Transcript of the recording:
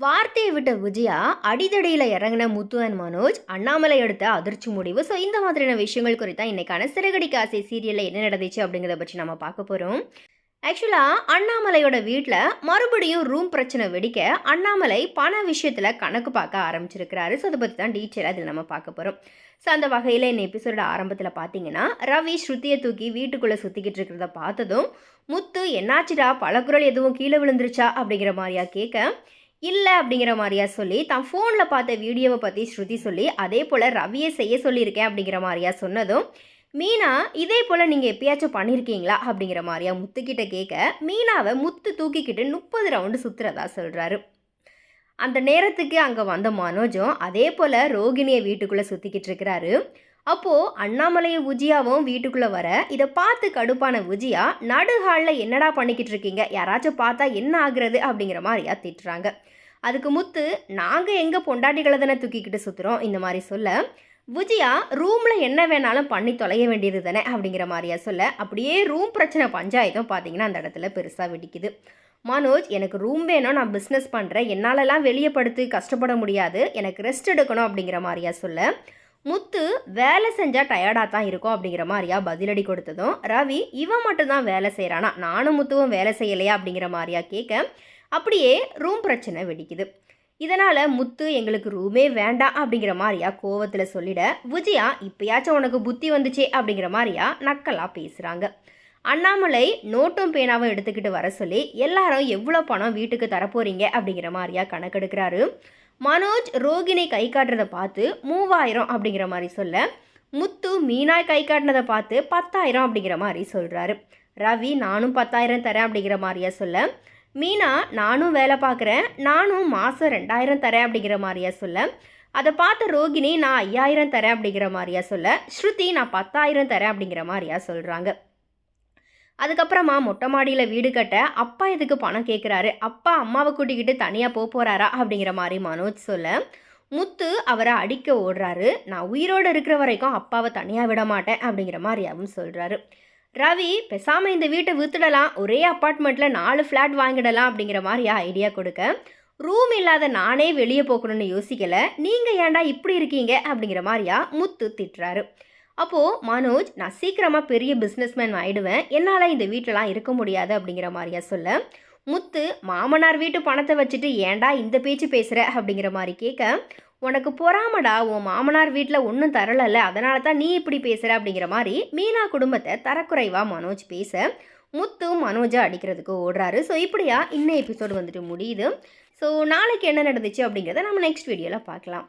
வார்த்தையை விட்ட விஜயா அடிதடியில் இறங்கின முத்து அண்ட் மனோஜ் அண்ணாமலை எடுத்த அதிர்ச்சி முடிவு. ஸோ இந்த மாதிரியான விஷயங்கள் குறித்தா இன்னைக்கான சிறகடி காசை சீரியலில் என்ன நடந்துச்சு அப்படிங்கிறத பற்றி நம்ம பார்க்க போகிறோம் ஆக்சுவலாக அண்ணாமலையோட வீட்டில் மறுபடியும் ரூம் பிரச்சனை வெடிக்க அண்ணாமலை பண விஷயத்தில் கணக்கு பார்க்க ஆரம்பிச்சிருக்கிறாரு. ஸோ அதை பற்றி தான் டீச்சர் அதில் நம்ம பார்க்க போகிறோம் ஸோ அந்த வகையில் இந்த எபிசோட ஆரம்பத்தில் பார்த்தீங்கன்னா ரவி ஸ்ருதியை தூக்கி வீட்டுக்குள்ளே சுற்றிக்கிட்டு இருக்கிறத பார்த்ததும் முத்து என்னாச்சுடா? பழக்குரல் எதுவும் கீழே விழுந்துருச்சா? அப்படிங்கிற மாதிரியா கேட்க இல்லை அப்படிங்கிற மாதிரியா சொல்லி தான் ஃபோனில் பார்த்த வீடியோவை பற்றி ஸ்ருதி சொல்லி அதே போல் ரவியை செய்ய சொல்லியிருக்கேன் அப்படிங்கிற மாதிரியா சொன்னதும் மீனா இதே போல் நீங்கள் எப்பயாச்சும் பண்ணியிருக்கீங்களா அப்படிங்கிற மாதிரியா முத்துக்கிட்ட கேட்க மீனாவை முத்து தூக்கிக்கிட்டு முப்பது ரவுண்டு சுற்றுறதா சொல்கிறாரு அந்த நேரத்துக்கு அங்கே வந்த மனோஜும் அதே போல் ரோகிணியை வீட்டுக்குள்ளே சுற்றிக்கிட்டு இருக்கிறாரு. அப்போது அண்ணாமலையும் விஜயாவும் வீட்டுக்குள்ளே வர இதை பார்த்து கடுப்பான விஜயா நடுஹாலில் என்னடா பண்ணிக்கிட்டு இருக்கீங்க? யாராச்சும் பார்த்தா என்ன ஆகுறது? அப்படிங்கிற மாதிரியா திட்டுறாங்க. அதுக்கு முத்து நாங்கள் எங்கள் பொண்டாட்டிகளை தானே தூக்கிக்கிட்டு சுற்றுறோம் இந்த மாதிரி சொல்ல விஜயா ரூமில் என்ன வேணாலும் பண்ணி தொலைய வேண்டியது தானே? அப்படிங்கிற மாதிரியா சொல்ல அப்படியே ரூம் பிரச்சனை பஞ்சாயத்தும் பார்த்தீங்கன்னா அந்த இடத்துல பெருசாக வெடிக்குது. மனோஜ் எனக்கு ரூம் வேணும் நான் பிஸ்னஸ் பண்ணுறேன் என்னாலலாம் வெளியே படுத்து கஷ்டப்பட முடியாது. எனக்கு ரெஸ்ட் எடுக்கணும். அப்படிங்கிற மாதிரியா சொல்ல முத்து வேலை செஞ்சால் டயர்டாக தான் இருக்கும் அப்படிங்கிற மாதிரியா பதிலடி கொடுத்ததும் ரவி இவன் மட்டும்தான் வேலை செய்கிறானா நானும் முத்துவும் வேலை செய்யலையா? அப்படிங்கிற மாதிரியா கேட்க அப்படியே ரூம் பிரச்சனை வெடிக்குது. இதனால் முத்து எங்களுக்கு ரூமே வேண்டாம் அப்படிங்கிற மாதிரியா கோவத்தில் சொல்லிட விஜயா இப்பயாச்சும் உனக்கு புத்தி வந்துச்சே அப்படிங்கிற மாதிரியா நக்கலாக பேசுகிறாங்க அண்ணாமலை நோட்டும் பேனாவும் எடுத்துக்கிட்டு வர சொல்லி எல்லாரும் எவ்வளோ பணம் வீட்டுக்கு தரப்போறீங்க? அப்படிங்கிற மாதிரியா கணக்கெடுக்கிறாரு. மனோஜ் ரோகிணி கை காட்டுறதை பார்த்து மூவாயிரம் அப்படிங்கிற மாதிரி சொல்ல முத்து மீனாய் கை காட்டினதை பார்த்து பத்தாயிரம் அப்படிங்கிற மாதிரி சொல்கிறாரு ரவி நானும் பத்தாயிரம் தரேன் அப்படிங்கிற மாதிரியா சொல்ல மீனா நானும் வேலை பார்க்குறேன் நானும் மாதம் ரெண்டாயிரம் தரேன் அப்படிங்கிற மாதிரியா சொல்ல அதை பார்த்த ரோகிணி நான் ஐயாயிரம் தரேன் அப்படிங்கிற மாதிரியா சொல்ல ஸ்ருதி நான் பத்தாயிரம் தரேன் அப்படிங்கிற மாதிரியா சொல்கிறாங்க அதுக்கப்புறமா மொட்டை மாடியில் வீடு கட்ட அப்பா எதுக்கு பணம் கேட்குறாரு அப்பா அம்மாவை கூட்டிக்கிட்டு தனியாக போக போகிறாரா அப்படிங்கிற மாதிரி மனோஜ் சொல்ல முத்து அவரை அடிக்க ஓடுறாரு. நான் உயிரோடு இருக்கிற வரைக்கும் அப்பாவை தனியாக விட மாட்டேன் அப்படிங்கிற மாதிரி அவன் சொல்கிறாரு ரவி பேசாமல் இந்த வீட்டை வித்துடலாம். ஒரே அப்பார்ட்மெண்ட்டில் நாலு ஃப்ளாட் வாங்கிடலாம் அப்படிங்கிற மாதிரியா ஐடியா கொடுக்க ரூம் இல்லாத நானே வெளியே போகணும்னு யோசிக்கலை. நீங்கள் ஏன்டா இப்படி இருக்கீங்க? அப்படிங்கிற மாதிரியா முத்து திட்டுறாரு. அப்போது மனோஜ் நான் சீக்கிரமாக பெரிய பிஸ்னஸ்மேன் ஆகிடுவேன் என்னால் இந்த வீட்டிலலாம் இருக்க முடியாது அப்படிங்கிற மாதிரியா சொல்ல முத்து மாமனார் வீட்டு பணத்தை வச்சுட்டு ஏன்டா இந்த பேச்சு பேசுகிற அப்படிங்கிற மாதிரி கேட்க உனக்கு பொறாமடா உன் மாமனார் வீட்டில் ஒன்றும் தரலல்ல. அதனால தான் நீ இப்படி பேசுகிற அப்படிங்கிற மாதிரி மீனா குடும்பத்தை தரக்குறைவாக மனோஜ் பேச முத்து மனோஜா அடிக்கிறதுக்கு ஓடுறாரு. ஸோ இப்படியா இன்னும் எபிசோடு வந்துட்டு முடியுது. ஸோ நாளைக்கு என்ன நடந்துச்சு அப்படிங்கிறத நம்ம நெக்ஸ்ட் வீடியோவில் பார்க்கலாம்.